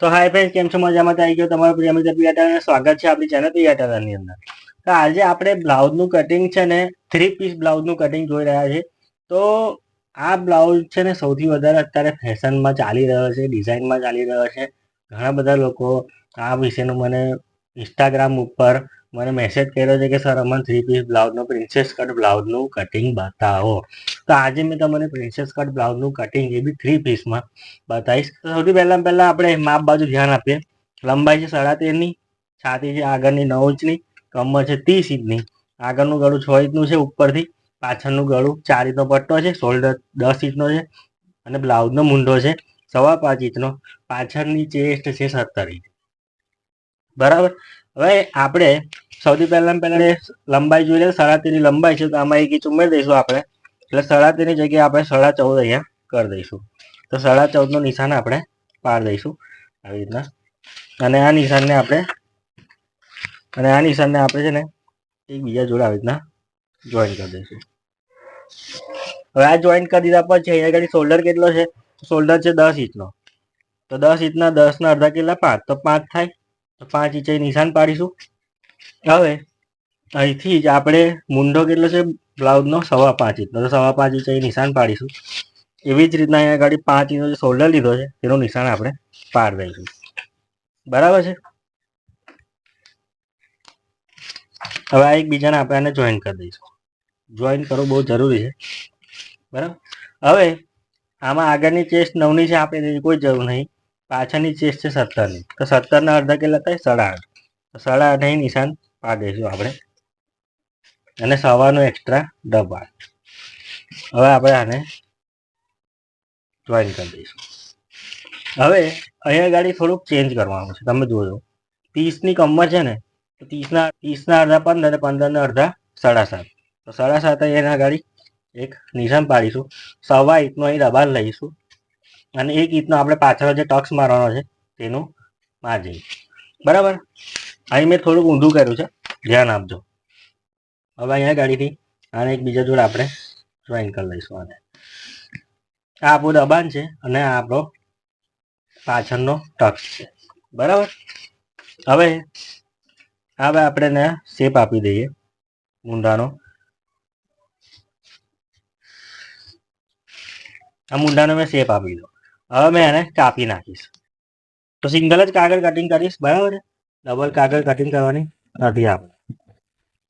તો હાય ફ્રેન્ડ કેમ છો? મજામાં? આવી ગયો તમારો પ્રિય મિત્ર પિયાટાને. સ્વાગત છે આપણી ચેનલ પિયાટાની અંદર. તો આજે આપણે બ્લાઉઝનું કટિંગ છે ને થ્રી પીસ બ્લાઉઝનું કટિંગ જોઈ રહ્યા છે તો આ બ્લાઉઝ છે ને, સૌથી વધારે અત્યારે ફેશનમાં ચાલી રહ્યો છે, ડિઝાઇનમાં ચાલી રહ્યો છે. ઘણા બધા લોકો આ વિશેનું મને ઇન્સ્ટાગ્રામ ઉપર મને મેસેજ કર્યો છે કે સર અમને થ્રી પીસ બ્લાઉઝનો પ્રિન્સેસ કટ બ્લાઉઝનું કટિંગ બતાવો. તો આજે મેં તમને પ્રિન્સેસ કટ બ્લાઉઝનું કટિંગ એ બી થ્રી પીસમાં બતાવીશ. સૌથી પહેલાં પહેલાં આપણે માપ બાજુ ધ્યાન આપીએ. લંબાઈ છે સાડા તેરની, છાતી છે આગળની નવ ઇંચની, કમર છે ત્રીસ ઇંચની. આગળનું ગળું છ ઇંચનું છે ઉપરથી, પાછળનું ગળું ચાર ઇંચનો પટ્ટો છે શોલ્ડર દસ ઇંચનો છે અને બ્લાઉઝનો મૂંઢો છે સવા પાંચ ઇંચનો. પાછળની ચેસ્ટ છે સત્તર ઇંચ. બરાબર? હવે આપણે સૌથી પહેલાં પહેલાં લંબાઈ જોઈએ. સાડા તેરની લંબાઈ છે તો આમાં એક ઇંચ ઉમેરી દઈશું આપણે. એટલે સાડા તેરની જગ્યાએ આપણે સાડા ચૌદ અહીંયા કરી દઈશું. તો સાડા ચૌદનો નિશાન આપણે પાર દઈશું. આવી રીતના. અને આ નિશાનને આપણે અને આ નિશાનને આપણે છે ને એક બીજા જોડે આવી રીતના જોઈન કરી દઈશું. હવે આ જોઈન કરી દીધા પછી અહીંયા આગળ શોલ્ડર કેટલો છે? શોલ્ડર છે દસ ઇંચનો. તો દસ ઇંચના દસના અડધા કેટલા? પાંચ. તો પાંચ થાય. પાંચ ઇંચે નિશાન પાડીશું. હવે અહીંથી જ આપણે મુંડો કેટલો છે? બ્લાઉઝનો સવા પાંચ ઇંચનો તો સવા પાંચ ઇંચે નિશાન પાડીશું. એવી જ રીતના અહીંયા આગળ પાંચ ઇંચનો જે શોલ્ડર લીધો છે તેનું નિશાન આપણે પાડ દઈશું. બરાબર છે? હવે આ એકબીજાને આપણે આને જોઈન કરી દઈશું. જોઈન કરવું બહુ જરૂરી છે. બરાબર? હવે આમાં આગળની ચેસ્ટ નવની છે, આપણે કોઈ જરૂર નહીં. પાછળની ચેસ્ટ છે સત્તરની. તો સત્તરના અડધા કેટલા થાય? સાડા આઠ. તો સાડા આઠ અહીં નિશાન પાડી દઈશું આપણે. અને સવાનો એક્સ્ટ્રા ડબ્બા હવે આપણે આને જોઈન કરી દઈશું. હવે અહીંયા ગાડી થોડુંક ચેન્જ કરવાનું છે. તમે જોજો. ત્રીસની કમર છે ને, તો ત્રીસના ત્રીસના અડધા પંદર અને પંદરના અડધા સાડા સાત. તો સાડા સાત એના ગાડી એક નિશાન પાડીશું. સવા ઇંચનો અહીં દબાણ લઈશું. અને એક ઇંચનો આપણે પાછળ જે ટક્સ મારવાનો છે, તેનું માર્જિન. બરાબર? અહીં મેં થોડુંક ઊંધું કર્યું છે. ધ્યાન આપજો. હવે અહીંયા ગાડીથી આને એકબીજા જોડે આપણે જોઈન કરી લઈશું આને. આ આપણું દબાણ છે અને આ આપણો પાછળનો ટક્સ છે. બરાબર? હવે હવે આપણે એને શેપ આપી દઈએ મુંડાનો. આ મુંડાનો મેં શેપ આપી દો હવે મેં એને કાપી નાખીશ. તો સિંગલ જ કાગળ કટિંગ કરીશ, બરાબર ડબલ કાગળ કટિંગ કરવાની નથી આપણે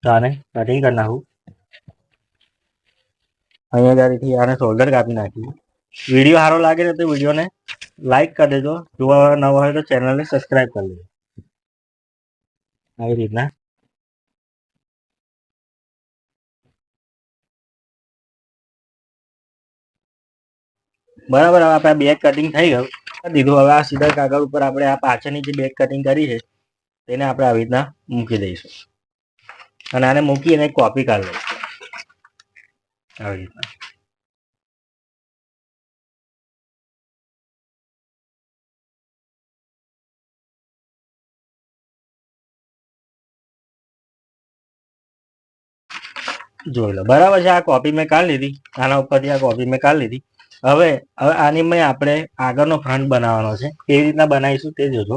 તો આને કટિંગ કરી નાખું. અહીંયા ગાડીથી આને શોલ્ડર કાપી નાખી. વીડિયો સારો લાગે છે તો વિડીયોને લાઈક કરી દેજો. જોવા નવા હોય તો ચેનલને સબસ્ક્રાઈબ કરી દેજો. આવી રીતના. બરાબર, હવે આપણે બેક કટિંગ થઈ ગયું. દીધું, હવે આ સીધા કાગળ ઉપર આપણે આ પાછળની જે બેક કટિંગ કરી છે, તેને આપણે આવી રીતના મૂકી દઈશું. અને આને મૂકી અને કોપી કાઢ લઈશું. આવી રીતના. જોઈ લો, બરાબર છે, આ કોપી મેં કાઢી લીધી. આના ઉપરથી આ કોપી મેં કાઢી લીધી. હવે હવે આની મેં આપણે આગળનો ફ્રન્ટ બનાવવાનો છે. કેવી રીતના બનાવીશું તે જોજો.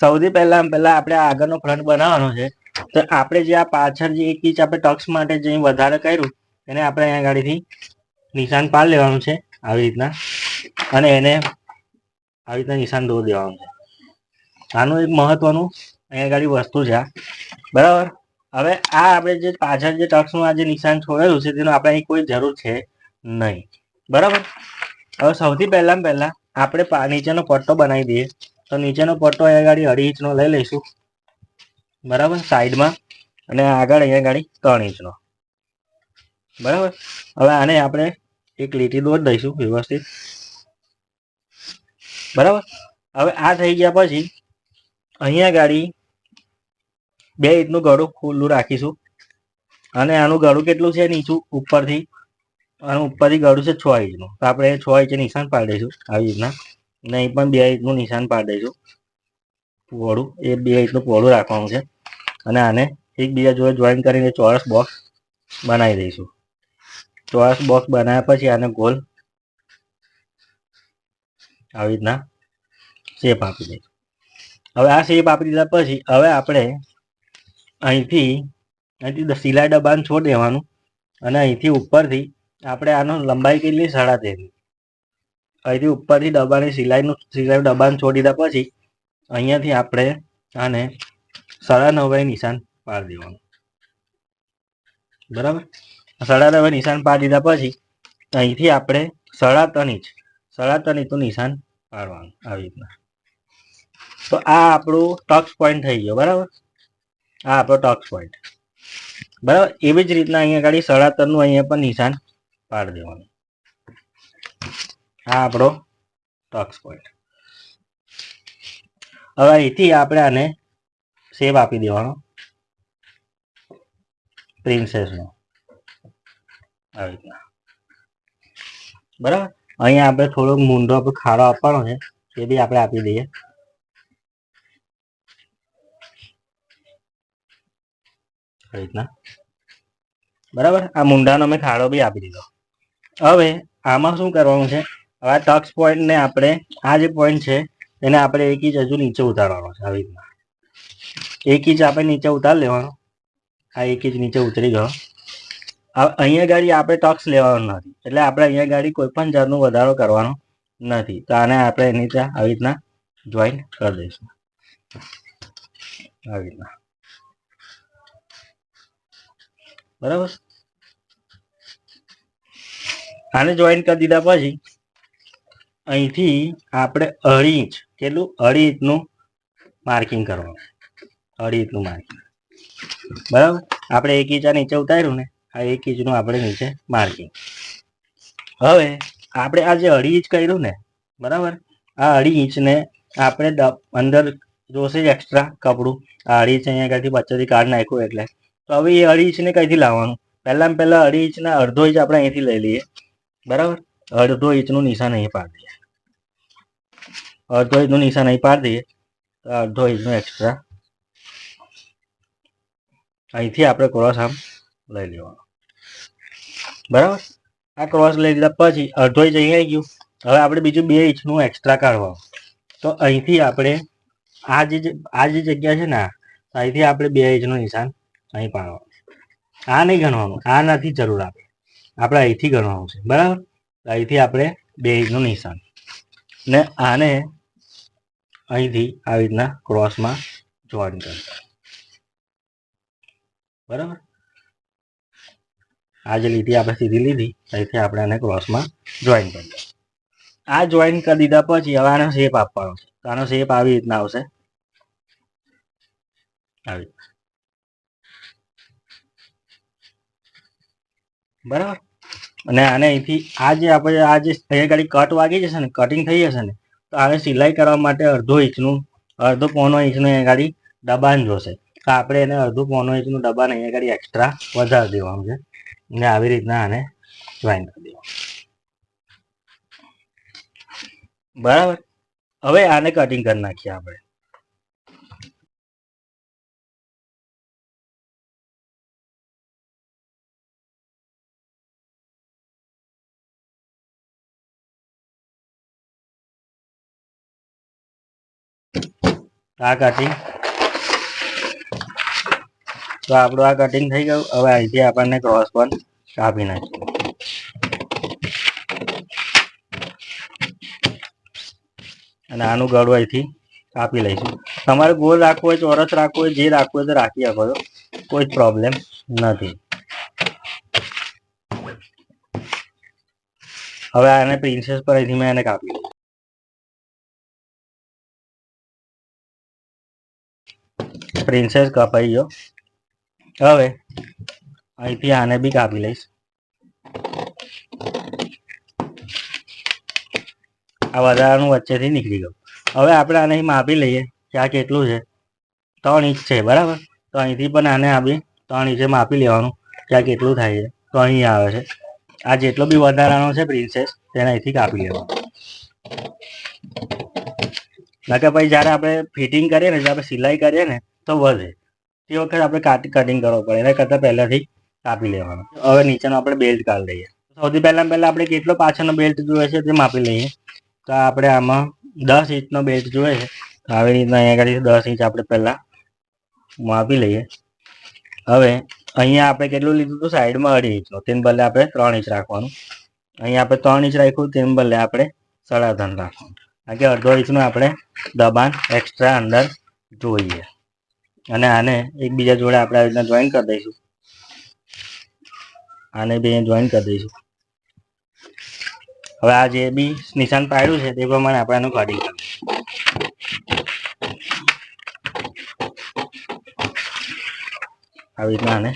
સૌથી પહેલા પહેલા આપણે આગળનો ફ્રન્ટ બનાવવાનો છે. તો આપણે જે આ પાછળ જે એક ઇંચ આપણે ટક્સ માટે જે વધારે કર્યું, એને આપણે અહીંયા ગાડીથી નિશાન પાડી લેવાનું છે, આવી રીતના. અને એને આવી રીતના નિશાન દોર દેવાનું છે. આનું એક મહત્વનું અહીંયા ગાડી વસ્તુ છે બરાબર? હવે આ આપણે જે પાછળ જે ટક્સનું આ જે નિશાન છોડેલું છે, તેનું આપણે અહીં કોઈ જરૂર છે નહીં. બરાબર? હવે સૌથી પહેલાં પહેલાં આપણે નીચેનો પટ્ટો બનાવી દઈએ. તો નીચેનો પટ્ટો અહીંયા ગાડી અઢી ઇંચનો લઈ લઈશું. બરાબર? સાઈડમાં. અને આગળ અહીંયા ગાડી ત્રણ ઇંચનો. બરાબર? હવે આને આપણે એક લીટી દોરી દઈશું વ્યવસ્થિત. બરાબર? હવે આ થઈ ગયા પછી અહીંયા ગાડી બે ઇંચનું ગળું ખુલ્લું રાખીશું. અને આનું ગળું કેટલું છે નીચું? ઉપરથી અને ઉપરથી ગળું છે છ ઇંચનું. તો આપણે છ ઇંચે નિશાન પાડી દઈશું આવી રીતના. ને પણ બે ઇંચનું નિશાન પાડી દઈશું પહોળું એ બે ઇંચનું પહોળું રાખવાનું છે. અને આને એકબીજા જોડે જોઈન કરીને ચોરસ બોક્સ બનાવી દઈશું. ચોરસ બોક્સ બનાવ્યા પછી આને ગોલ આવી રીતના શેપ આપી દઈશું. હવે આ શેપ આપી દીધા પછી હવે આપણે અહીંથી અહીંથી સિલાઈ ડબ્બાને છોડ દેવાનું. અને અહીંથી ઉપરથી આપણે આનો લંબાઈ કેટલી સાડા તેરની અહીંથી ઉપરથી ડબ્બાની સિલાઈનું સિલાઈ ડબ્બાને છોડી દીધા પછી અહીંયાથી આપણે આને સાડા નવે નિશાન પાડી દેવાનું. બરાબર? સાડા નવે નિશાન પાડી દીધા પછી અહીંથી આપણે સાડા ત્રણ ઇંચ, સાડા ત્રણ નિશાન પાડવાનું આવી રીતના. તો આ આપણું ટક્સ પોઈન્ટ થઈ ગયો, બરાબર? આ આપણો ટક્સ પોઈન્ટ. બરાબર? એવી જ રીતના અહીંયા આગળ સાડા ત્રણનું અહીંયા પણ નિશાન પાડી દેવાનું. આ આપણો ટક્સ પોઈન્ટ હવે અહીંથી આપણે આને સેવ આપી દેવાનો. પ્રિન્સેસનો આવી રીતના. બરાબર? અહીંયા આપણે થોડોક મૂંઢો આપણે ખાડો આપવાનો છે, એ બી આપણે આપી દઈએ. આવી રીતના. બરાબર? આ મૂંઢાનો મેં ખાડો બી આપી દીધો. હવે આમાં શું કરવાનું છે? હવે આ ટક્સ પોઈન્ટને આપણે, આ જે પોઈન્ટ છે, એને આપણે એક ઇંચ હજુ નીચે ઉતારવાનો છે, આવી રીતના. એક ઇંચ આપણે નીચે ઉતાર લેવાનો. આ એક ઇંચ નીચે ઉતરી ગયો. અહીંયા ગાડી આપણે ટક્સ લેવાનો નથી. એટલે આપણે અહીંયા ગાડી કોઈ પણ જાતનો વધારો કરવાનો નથી. તો આને આપણે એની ત્યાં આવી રીતના જોઈન કરી દઈશું. આવી રીતના. બરાબર? આને જોઈન કરી દીધા પછી અહીંથી આપણે અઢી ઇંચ, કેટલું? અઢી ઇંચનું માર્કિંગ કરવાનું. અઢી ઇંચનું માર્કિંગ બરાબર? આપણે એક ઇંચ આ નીચે ઉતાર્યું ને, આ એક ઇંચનું આપણે નીચે માર્કિંગ હવે આપણે આ જે અઢી ઇંચ કર્યું ને, બરાબર? આ અઢી ઇંચને આપણે અંદર જોશે જ એક્સ્ટ્રા કપડું. આ અઢી ઇંચ અહીંયા આગળથી વચ્ચેથી કાઢ નાખ્યું એટલે. તો હવે એ અઢી ઇંચને કઈથી લાવવાનું? પહેલાં પહેલાં અઢી ઇંચના અડધો ઇંચ આપણે અહીંથી લઈ લઈએ. બરાબર? અડધો ઇંચનું નિશાન અહીં પાડી દઈએ. અડધો ઇંચનું નિશાન અહીં પાડી દઈએ. તો અડધો ઇંચનું એક્સ્ટ્રા અહીંથી આપણે ક્રોસ આમ લઈ લેવાનો. બરાબર? આ ક્રોસ લઈ લીધા પછી અડધો ઇંચ અહીં આવી ગયું. હવે આપણે બીજું બે ઇંચનું એક્સ્ટ્રા કાઢવાનું. તો અહીંથી આપણે આ જે આ જે જગ્યા છે ને અહીંથી આપણે બે ઇંચનું નિશાન અહીં પાડવાનું. આ નહીં ગણવાનું. આ નથી જરૂર આપણે આપણે અહીંથી ગણવાનું છે, બરાબર? અહીંથી આપણે બે નું નિશાન. ને આને અહીંથી આવી રીતના ક્રોસમાં જોઈન કરતા બરાબર? આ જે લીટી આપણે સીધી લીધી, અહીંથી આપણે આને ક્રોસમાં જોઈન કરી આ જોઈન કરી દીધા પછી હવે આનો શેપ આપવાનો છે. આનો શેપ આવી રીતના આવશે. આવી બરાબર? અને આને અહીંથી આ જે આપણે આ જે અહીંયા ગાડી કટ વાગી જશે ને કટિંગ થઈ જશે ને, તો આને સિલાઈ કરવા માટે અડધો ઇંચનું, અડધો પોનો ઇંચનું અહીંયા ગાડી દબાણ જોશે. તો આપણે એને અડધું પોનો ઇંચનું દબાણ અહીંયા ગાડી એક્સ્ટ્રા વધારી દેવાનું છે. ને આવી રીતના આને જોઈન કરી દેવાનું બરાબર? હવે આને કટિંગ કરી નાખીએ આપણે. આ કટિંગ તો આપણું આ કટિંગ થઈ ગયું. હવે અહીંથી આપણને ક્રોસ પણ કાપી નાખીએ. અને આનું ગળું અહીંથી કાપી લઈશું. તમારે ગોળ રાખવું હોય, ચોરસ રાખવું હોય, જે રાખવું હોય તો રાખી શકો છો. કોઈ પ્રોબ્લેમ નથી. હવે આને પ્રિન્સેસ પર અહીંથી મેં એને કાપી પ્રિન્સેસ કપાઈ ગયો હવે અહીંથી આને બી કાપી લઈશ. આ વધારાનું વચ્ચેથી નીકળી ગયું. હવે આપણે આને માપી લઈએ કે આ કેટલું છે. ત્રણ ઇંચ છે, બરાબર? તો અહીંથી પણ આને આપી ત્રણ ઇંચે માપી લેવાનું કે આ કેટલું થાય છે. તો અહીં આવે છે. આ જેટલો બી વધારાનો છે પ્રિન્સેસ તેને અહીંથી કાપી લેવાનો. નકર પછી જ્યારે આપણે ફિટિંગ કરીએ ને, જ્યારે સિલાઈ કરીએ ને તો વધે. તે વખતે આપણે કાટ કટિંગ કરવો પડે. એના કરતાં પહેલાંથી કાપી લેવાનું. હવે નીચેનો આપણે બેલ્ટ કાઢી લઈએ. સૌથી પહેલાં પહેલાં આપણે કેટલો પાછળનો બેલ્ટ જોઈએ છે તે માપી લઈએ. તો આપણે આમાં દસ ઇંચનો બેલ્ટ જોઈએ છે. તો આવી રીતના અહીંયા આગળ દસ ઇંચ આપણે પહેલાં માપી લઈએ. હવે અહીંયા આપણે કેટલું લીધું હતું? સાઈડમાં અઢી ઇંચનું. તેને બદલે આપણે ત્રણ ઇંચ રાખવાનું. અહીંયા આપણે ત્રણ ઇંચ રાખ્યું. તેને બદલે આપણે સાડા ત્રણ રાખવાનું. કારણ કે અડધો ઇંચનું આપણે દબાણ એક્સ્ટ્રા અંદર જોઈએ. અને આને એકબીજા જોડે આપણે આવી રીતના જોઈન કરી દઈશું. આને બે જોઈન કરી દઈશું. હવે આ જે બી નિશાન પાડ્યું છે તે પ્રમાણે આપણે આનું કરીશું આવી રીતના આને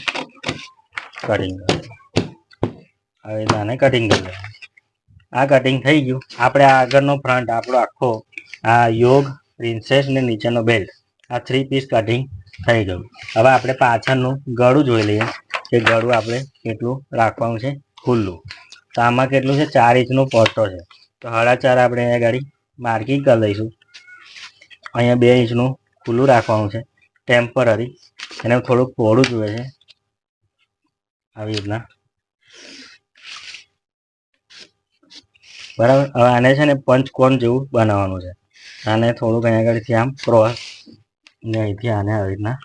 કટિંગ આવી રીતના આને કટિંગ કરી આ કટિંગ થઈ ગયું. આપણે આગળનો ફ્રન્ટ આપણો આખો આ યોગ પ્રિન્સેસ ને નીચેનો બેલ્ટ આ થ્રી પીસ કટિંગ થઈ ગયું. હવે આપણે પાછળનું ગળું જોઈ લઈએ. કે ગળું આપણે કેટલું રાખવાનું છે? ખુલ્લું. તો આમાં કેટલું છે? ચાર ઇંચનો પટ્ટો છે. તો સાડા આપણે અહીંયા ગાડી માર્કિંગ કરી લઈશું અહીંયા બે ઇંચનું ખુલ્લું રાખવાનું છે. ટેમ્પરરી. એને થોડુંક પહોળું જોઈએ છે. આવી રીતના. બરાબર? હવે આને છે ને પંચકોણ જેવું બનાવવાનું છે. આને થોડુંક અહીંયા આગળથી આમ ક્રોસ અહીંથી આને આવી રીતના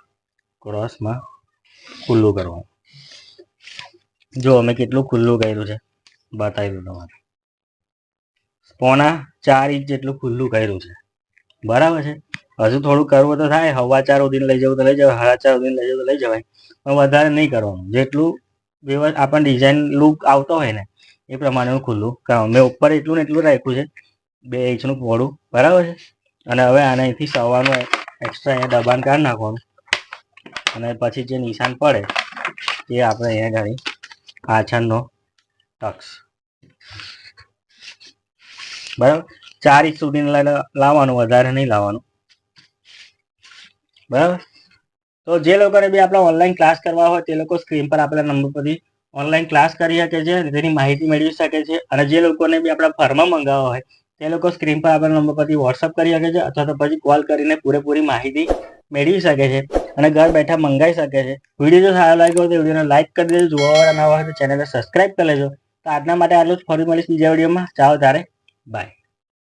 ક્રોસમાં ખુલ્લું કરવાનું. જો અમે કેટલું ખુલ્લું કર્યું છે, બતાવી દઉં તમારે પોણા ચાર ઇંચ જેટલું ખુલ્લું કર્યું છે. બરાબર છે? હજુ થોડું કરવું તો થાય, હવા ચાર ઉદીને લઈ જવું તો લઈ જવાય, હવા ચાર ઉદીને લઈ જવું તો લઈ જવાય, પણ વધારે નહીં કરવાનું. જેટલું વ્યવસ્થિત આપણને ડિઝાઇન લુક આવતો હોય ને, એ પ્રમાણેનું ખુલ્લું કરવાનું મેં ઉપર એટલું ને એટલું રાખ્યું છે, બે ઇંચનું પોડું બરાબર છે? અને હવે આને અહીંથી સવાનું એક્સ્ટ્રા અહીંયા દબાણ કાઢી નાખવાનું. અને પછી જે નિશાન પડે, એ આપણે અહીંયા ગાડી પાછળનો ટક્સ. બરાબર? ચાર ઇંચ સુધીને લાવવાનું, વધારે નહીં લાવવાનું. બરાબર? તો જે લોકોને બી આપણા ઓનલાઈન ક્લાસ કરવા હોય, તે લોકો સ્ક્રીન પર આપેલા નંબર પરથી ઓનલાઈન ક્લાસ કરી શકે છે, તેની માહિતી મેળવી શકે છે, અને જે લોકોને બી આપણા ફર્મા મંગાવવા હોય તે લોકો સ્ક્રીન પર આપેલા નંબર પરથી વોટ્સઅપ કરી શકે છે અથવા તો પછી કોલ કરીને પૂરેપૂરી માહિતી મેળવી શકે છે અને ઘર બેઠા મંગાવી શકે છે. વીડિયો જો સારો લાગ્યો તો વિડીયોને લાઇક કરી દેજો. જોવાવાળા નવા હોય તો ચેનલને સબસ્ક્રાઈબ કરી લેજો. તો આજના માટે આટલું જ. ફરી મળીશ બીજા વિડીયોમાં. ચાલો તારે બાય